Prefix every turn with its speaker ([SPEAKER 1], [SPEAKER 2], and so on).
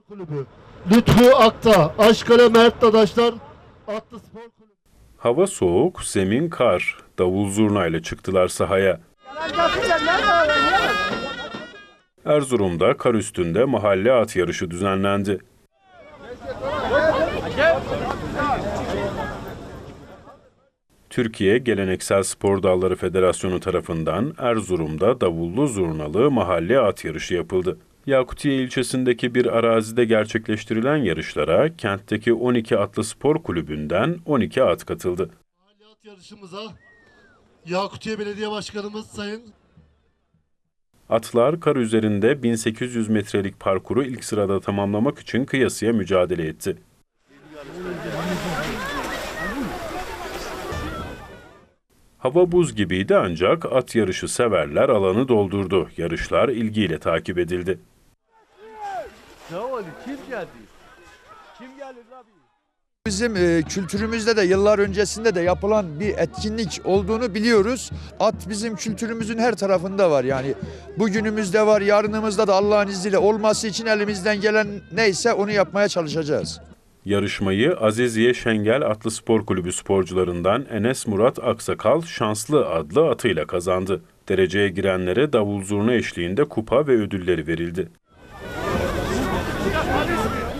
[SPEAKER 1] Kulübü. Lütfü Akta, Aşkale Mert Dadaşlar Atlı Spor Kulübü.
[SPEAKER 2] Hava soğuk, zemin kar. Davul zurna ile çıktılar sahaya. Erzurum'da kar üstünde mahalle at yarışı düzenlendi. Türkiye Geleneksel Spor Dalları Federasyonu tarafından Erzurum'da davullu zurnalı mahalle at yarışı yapıldı. Yakutiye ilçesindeki bir arazide gerçekleştirilen yarışlara kentteki 12 atlı spor kulübünden 12 at katıldı.
[SPEAKER 1] At yarışımıza Yakutiye Belediye Başkanımız Sayın
[SPEAKER 2] Atlar kar üzerinde 1800 metrelik parkuru ilk sırada tamamlamak için kıyasıya mücadele etti. Hava buz gibiydi ancak at yarışı severler alanı doldurdu. Yarışlar ilgiyle takip edildi.
[SPEAKER 3] Ne oldu? Kim geldi? Kim geldi abi?
[SPEAKER 4] Bizim e, kültürümüzde de yıllar öncesinde de yapılan bir etkinlik olduğunu biliyoruz. At bizim kültürümüzün her tarafında var yani. Bugünümüzde var, yarınımızda da Allah'ın izniyle olması için elimizden gelen neyse onu yapmaya çalışacağız.
[SPEAKER 2] Yarışmayı Azeziye Şengel Atlı Spor Kulübü sporcularından Enes Murat Aksakal Şanslı adlı atıyla kazandı. Dereceye girenlere davul zurna eşliğinde kupa ve ödülleri verildi. Polis mi?